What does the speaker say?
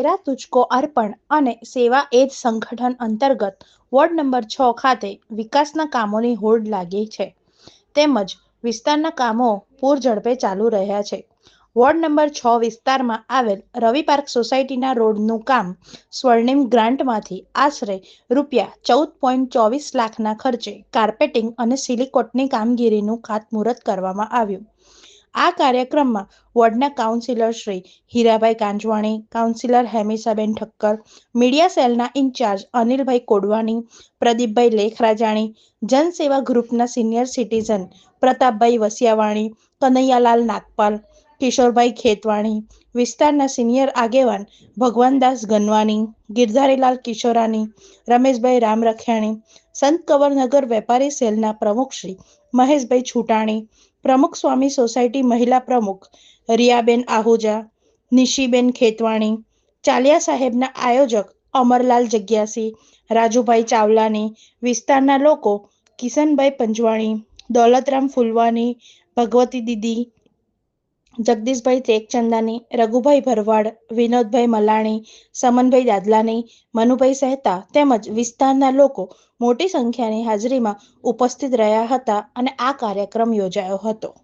તેરા તુજકો અર્પણ અને સેવા એ જ સંગઠન અંતર્ગત વોર્ડ નંબર છ ખાતે વિકાસના કામોની હોડ લાગી છે. તેમજ વિસ્તારના કામો પૂરઝડપે ચાલુ રહ્યા છે. વોર્ડ નંબર છ વિસ્તારમાં આવેલ રવિ પાર્ક સોસાયટીના રોડનું કામ સ્વર્ણિમ ગ્રાન્ટમાંથી આશરે રૂપિયા ચૌદ પોઈન્ટ ચોવીસ લાખના ખર્ચે કાર્પેટિંગ અને સિલિકોટની કામગીરીનું ખાતમુહૂર્ત કરવામાં આવ્યું. આ કાર્યક્રમમાં વોર્ડના councillor Shri Hirabhai Kanjwani, councillor Hemisaben Thakkar, media સેલના ઇન્ચાર્જ અનિલભાઈ કોડવાણી, પ્રદીપભાઈ લેખરાજાણી, જનસેવા ગ્રુપના સિનિયર સિટીઝન પ્રતાપભાઈ વસિયાવાણી, કનૈયાલાલ નાગપાલ, કિશોરભાઈ ખેતવાણી, વિસ્તારના સિનિયર આગેવાન ભગવાનદાસ ગનવાની ગિરધારીલાલ કિશોરાની રમેશભાઈ રામરખિયાણી, સંત કવરનગર વેપારી સેલના પ્રમુખ શ્રી મહેશભાઈ છૂટાણી પ્રમુખ સ્વામી સોસાયટી મહિલા પ્રમુખ રિયાબેન આહુજા, નિશીબેન ખેતવાણી, ચાલિયા સાહેબના આયોજક અમરલાલ જગ્યાસી, રાજુભાઈ ચાવલાની, વિસ્તારના લોકો કિશનભાઈ પંજવાણી, દોલતરામ ફૂલવાની, ભગવતી દીદી જગદીશભાઈ તેકચંદાની રઘુભાઈ ભરવાડ, વિનોદભાઈ મલાણી, સમનભાઈ દાદલાની, મનુભાઈ સહેતા તેમજ વિસ્તારના લોકો મોટી સંખ્યાની હાજરીમાં ઉપસ્થિત રહ્યા હતા અને આ કાર્યક્રમ યોજાયો હતો.